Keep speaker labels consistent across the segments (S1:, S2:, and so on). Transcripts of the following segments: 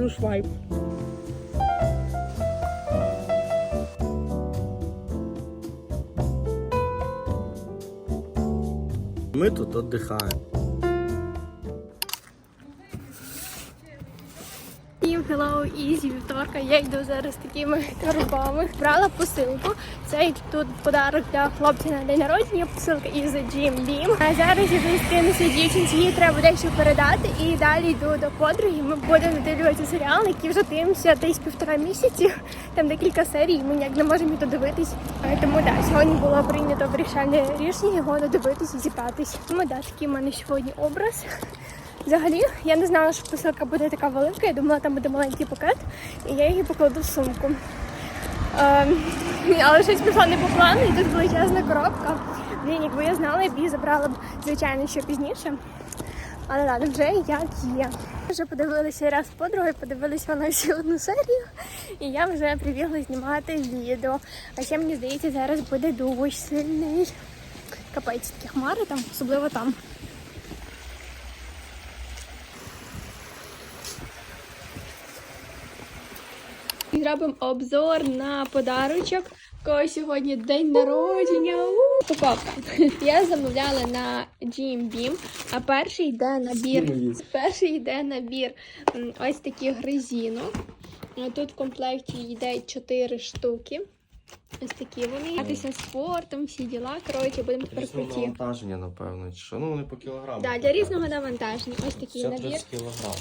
S1: Плюс вайп.
S2: Мы тут отдыхаем.
S3: Hello, ізі вівторка. Я йду зараз такими торбами. Брала посилку. Це тут подарок для хлопця на день народження. Посилка із Jim Beam. А зараз іду скинуся дівчинці. Їй треба дещо передати. І далі йду до подруги. Ми будемо дивитися серіал, який вже дивимося десь півтора місяці. Там декілька серій. Ми ніяк не можемо його дивитись. Е, Тому да, сьогодні було прийнято вирішальне рішення його додивитись і зібратись. Тому да, такий в мене сьогодні образ. Взагалі, я не знала, що посилка буде така велика. Я думала, там буде маленький пакет, і я її покладу в сумку. Ем, але щось пішло не по плану, і тут величезна коробка. Блін, якби я знала, я б її забрала б, звичайно, ще пізніше. Але ладно, вже як є. Вже подивилася раз подругою, подивилися на всю одну серію, і я вже прибігла знімати відео. А ще мені здається, зараз буде дощ сильний. Капець такі хмари там, особливо там. Зробимо обзор на подарочок. Кого сьогодні день народження. Упаковка. Я замовляла на Jim Beam, а перший йде набір. Перший йде набір ось таких резинок. Тут в комплекті йде 4 штуки. Ось такі вони. Гратися спортом, всі діла. Коротше, будемо тепер
S2: Різного
S3: круті.
S2: навантаження, напевно, чи що? Ну, вони по кілограму.
S3: Да, для різного навантаження. Ось такий набір.
S2: 30 кілограм.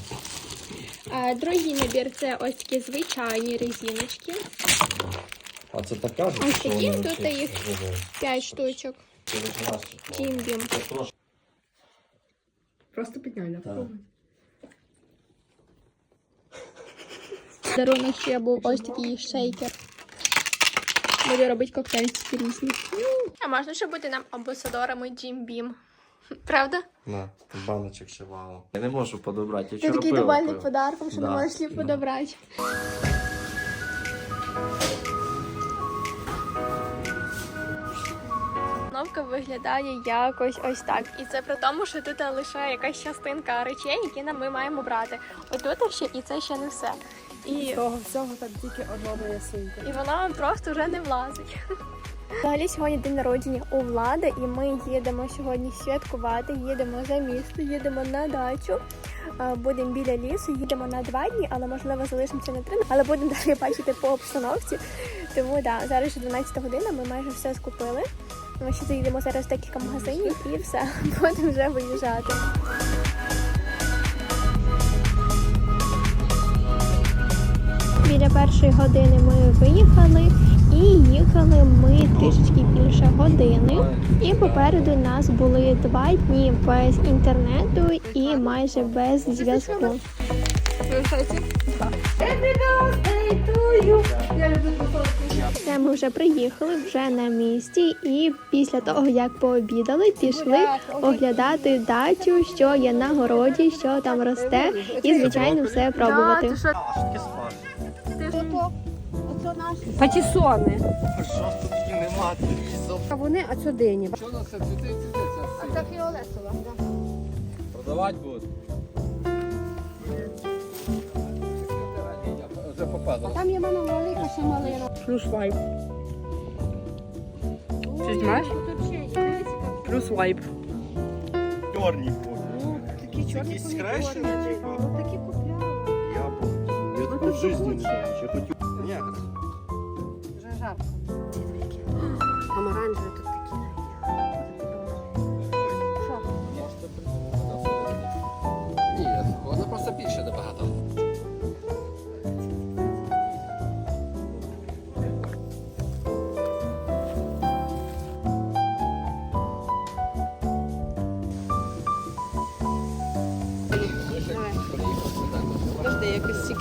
S3: Другий набір це ось такі звичайні резиночки.
S2: А це така ж?
S3: Ось такі, тут їх
S2: зробили?
S3: 5 штучок.
S2: Трошки.
S1: Просто підняй на
S2: Так.
S3: Дарунок ще був ось такий шейкер. Буду робити коктейльчики різні. А можна ще бути нам амбасадорами Jim Beam? Правда?
S2: На, баночок ще вау. Я не можу подобрати. Я
S3: Ти
S2: вчора
S3: такий
S2: пиво
S3: довольний
S2: пив.
S3: подарком, що не
S2: Да,
S3: можеш слів
S2: да.
S3: подобрати. Установка виглядає якось ось так. І це при тому, що тут лише якась частинка речей, які нам ми маємо брати. Отут ще і це ще не все. І
S1: Того всього там тільки одна ясинка.
S3: і вона просто вже не влазить. Взагалі сьогодні день народження у влади, і ми їдемо сьогодні святкувати. Їдемо за місто, їдемо на дачу. Будемо біля лісу, їдемо на два дні, але можливо залишимося на три. Але будемо далі бачити по обстановці. Тому да, зараз вже 12 година, ми майже все скупили. Ми ще заїдемо зараз в декілька магазинів і все, будемо вже виїжджати. Біля першої години ми виїхали і їхали ми трішечки більше години. І попереду нас були два дні без інтернету і майже без зв'язку. Це ми вже приїхали вже на місці, і після того як пообідали, пішли оглядати дачу, що є на городі, що там росте, і звичайно все пробувати.
S1: Патісони.
S2: Що ж тут нема?
S1: А вони, а це дині.
S4: Що у нас це цвіти, цвіти, це
S1: Це фіолетова.
S4: Продавати будуть. Вже попадало.
S1: Там є мене велика ще малина. Плюс вайп. Ти знаєш? Плюс вайп.
S2: Чорні
S1: Такі чорні помідори. такі купляла.
S2: Я в житті не хотів. Ні,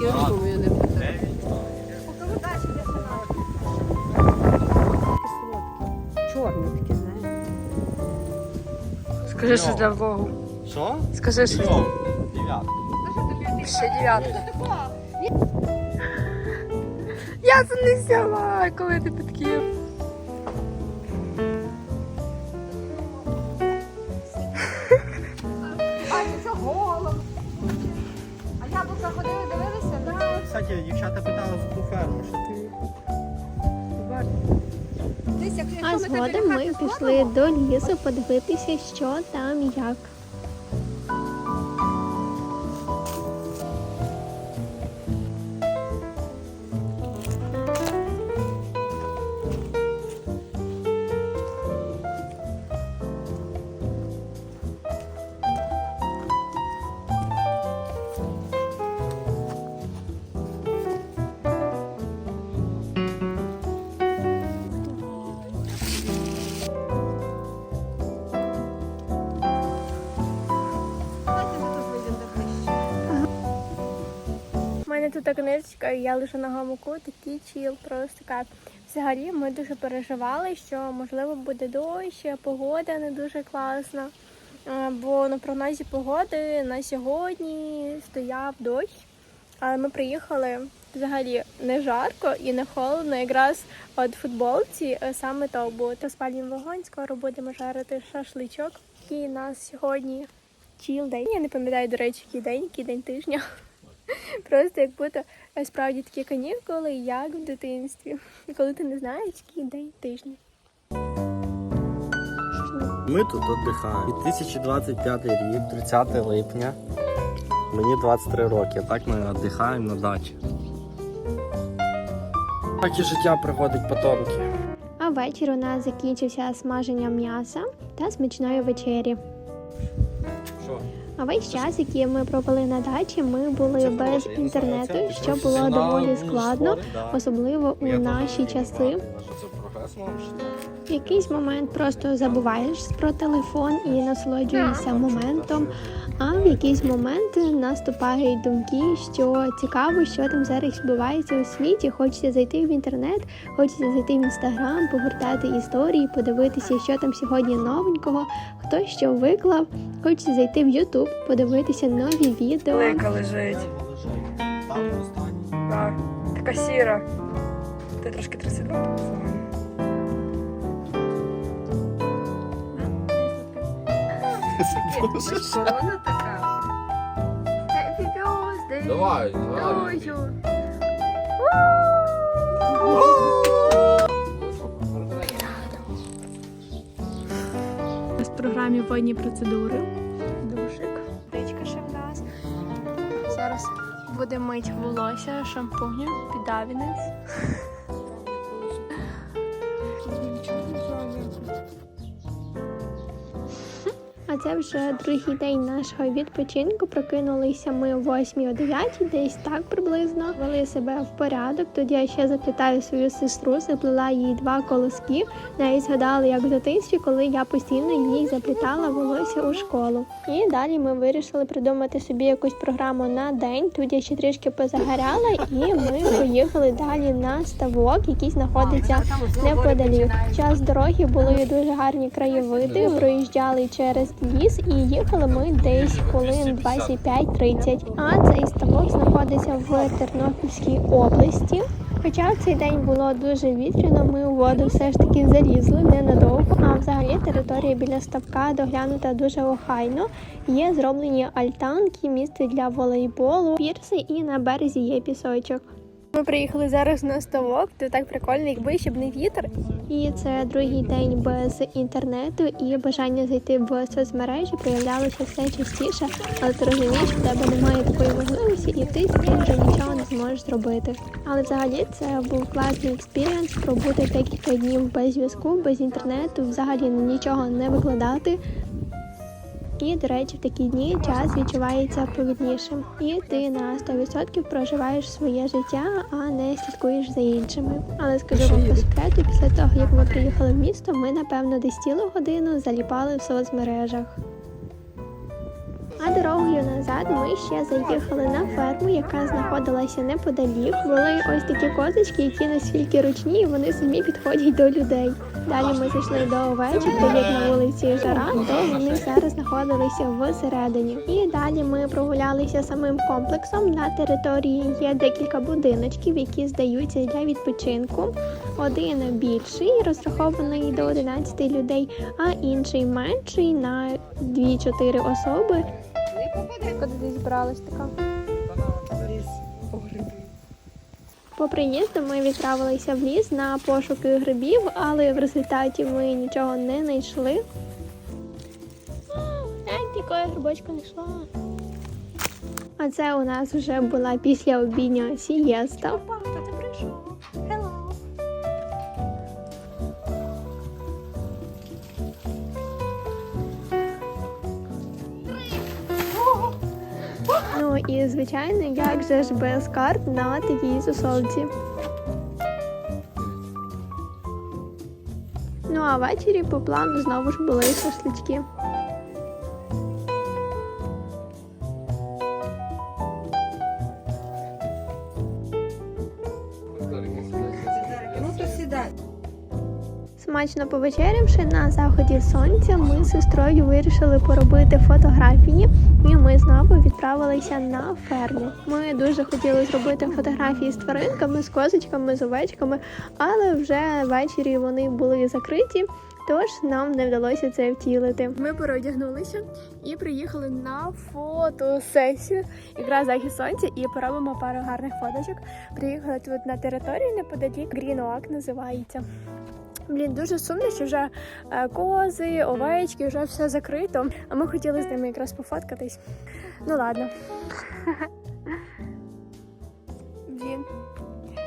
S1: сікірочку мою не буде. Чорні такі, знаєш.
S5: Скажи, що для Богу.
S2: Що?
S5: Скажи, що?
S2: Дев'ятка.
S5: ще дев'ятка. Я це не взяла, коли ти підків.
S2: Кстати, дівчата питали за ту ферму, що ти.
S3: А згодом ми пішли до лісу подивитися, що там як.
S1: Тут
S3: книжечка, я лише на гамаку, такий чіл, просто кайф. Взагалі ми дуже переживали, що можливо буде дощ, погода не дуже класна. Бо на прогнозі погоди на сьогодні стояв дощ. Але ми приїхали взагалі не жарко і не холодно. Якраз от футболці е, саме то, бо то спальний вогонь, скоро будемо жарити шашличок. Який нас сьогодні чіл день. Я не пам'ятаю, до речі, який день, який день тижня. Просто як будто е, справді такі канікули, як в дитинстві, коли ти не знаєш, який день тижня.
S2: Ми тут віддихаємо. 2025 рік, 30 липня. Мені 23 роки. Так ми віддихаємо на дачі. Так і життя приходить потомки.
S3: А вечір у нас закінчився смаженням м'яса та смачної вечері.
S2: Що?
S3: А весь час, який ми провели на дачі, ми були без інтернету, що було доволі складно, особливо у наші часи. В якийсь момент просто забуваєш про телефон і насолоджуєшся моментом. А в якийсь момент наступають думки, що цікаво, що там зараз відбувається у світі. Хочеться зайти в інтернет, хочеться зайти в інстаграм, погортати історії, подивитися, що там сьогодні новенького, хто що виклав. Хочеться зайти в Ютуб, подивитися нові відео.
S5: Велика лежить. Так. Така сіра. Ти трошки 32
S1: Корона така.
S3: Happy birthday
S4: Давай, давай.
S3: У нас в програмі водні процедури. Душик. Річка ще в нас. Зараз буде мить волосся шампунем, підавінець. Це вже другий день нашого відпочинку. Прокинулися ми о 8 о 9, десь так приблизно. Вели себе в порядок. Тоді я ще запитаю свою сестру, заплела їй два колоски. Навіть згадала, як в дитинстві, коли я постійно їй заплітала волосся у школу. І далі ми вирішили придумати собі якусь програму на день. Тут я ще трішки позагоряла, і ми поїхали далі на ставок, який знаходиться неподалік. Час дороги були дуже гарні краєвиди. Проїжджали через ліс і їхали ми десь хвилин 25-30. А цей ставок знаходиться в Тернопільській області. Хоча в цей день було дуже вітряно, ми у воду все ж таки залізли ненадовго. А взагалі територія біля ставка доглянута дуже охайно. Є зроблені альтанки, місце для волейболу, пірси і на березі є пісочок. Ми приїхали зараз на ставок, це так прикольно, якби щоб не вітер. І це другий день без інтернету, і бажання зайти в соцмережі проявлялося все частіше, але ти розумієш, в тебе немає такої можливості, і ти з цим вже нічого не зможеш зробити. Але взагалі це був класний експірієнс пробути декілька днів без зв'язку, без інтернету, взагалі нічого не викладати. І, до речі, в такі дні час відчувається повільнішим. І ти на 100% проживаєш своє життя, а не слідкуєш за іншими. Але скажу вам по секрету, після того як ми приїхали в місто, ми напевно десь цілу годину заліпали в соцмережах. Дорогою назад ми ще заїхали на ферму, яка знаходилася неподалік. Були ось такі козочки, які настільки ручні, і вони самі підходять до людей. Далі ми зайшли до овечок, так як на вулиці жара, то вони зараз знаходилися всередині. І далі ми прогулялися самим комплексом. На території є декілька будиночків, які здаються для відпочинку. Один більший, розрахований до 11 людей, а інший менший на 2-4 особи.
S1: Не попаде.
S3: Куди ти зібралась така? По приїзду ми відправилися в ліс на пошуки грибів, але в результаті ми нічого не знайшли. Ей, якої грибочка не. А це у нас вже була після обідня сієста. Ну і звичайно, як же ж без карт на такій тусовці. Ну а ввечері по плану знову ж були шашлички. Смачно повечерявши на заході сонця, ми з сестрою вирішили поробити фотографії, і ми знову відправилися на ферму. Ми дуже хотіли зробити фотографії з тваринками, з козочками, з овечками, але вже ввечері вони були закриті. Тож нам не вдалося це втілити. Ми переодягнулися і приїхали на фотосесію. Якраз захід сонця і поробимо пару гарних фоточок. Приїхали тут на територію неподалік Oak називається. Блін, дуже сумно, що вже е, кози, овечки, вже все закрито. А ми хотіли з ними якраз пофоткатись. Ну ладно. Блін.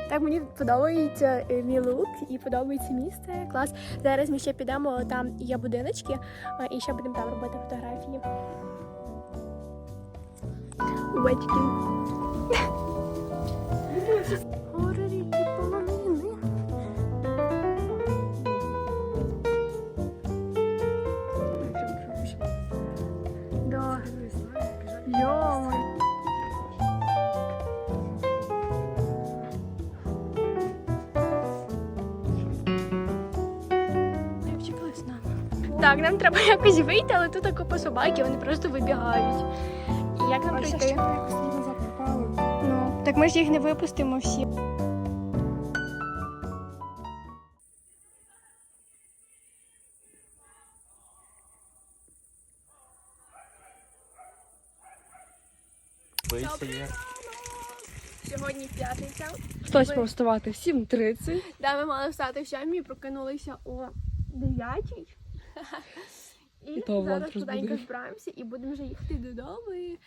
S3: Так мені подобається е, мій лук і подобається місце. Клас. Зараз ми ще підемо, там є будиночки, і ще будемо там робити фотографії. Овечки. Так, нам треба якось вийти, але тут купа собаки, вони просто вибігають. І як нам пройти? Ну, так ми ж їх не випустимо всі. Сьогодні п'ятниця.
S5: Хтось
S3: Ми-
S5: мав вставати в 7.30.
S3: Да, ми мали встати в сьомій, прокинулися о 9. І,
S5: І то
S3: зараз
S5: розбудив.
S3: збираємося і будемо вже їхати додому. І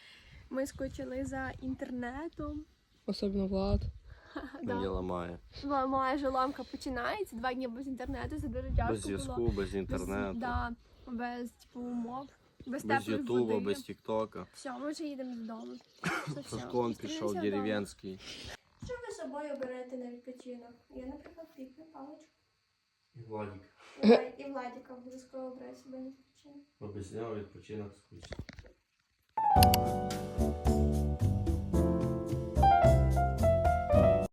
S3: Ми скочили за інтернетом.
S5: Особливо Влад.
S2: Мені
S3: Да.
S2: ламає.
S3: Ла- ламка починається. Два дні без інтернету. Це дуже тяжко
S2: Без зв'язку,
S3: було.
S2: без інтернету,
S3: да, без типу, умов, без,
S2: без Ютуба, без Тіктока.
S3: Все, ми вже їдемо додому. Все.
S2: Пішов дерев'янський.
S3: Що ви з собою берете на відпочинок? Я, наприклад, пікну паличку.
S2: Владик.
S3: І Владік. І Владіка обов'язково брати себе на відпочинок.
S2: Обіцяв відпочинок скучно.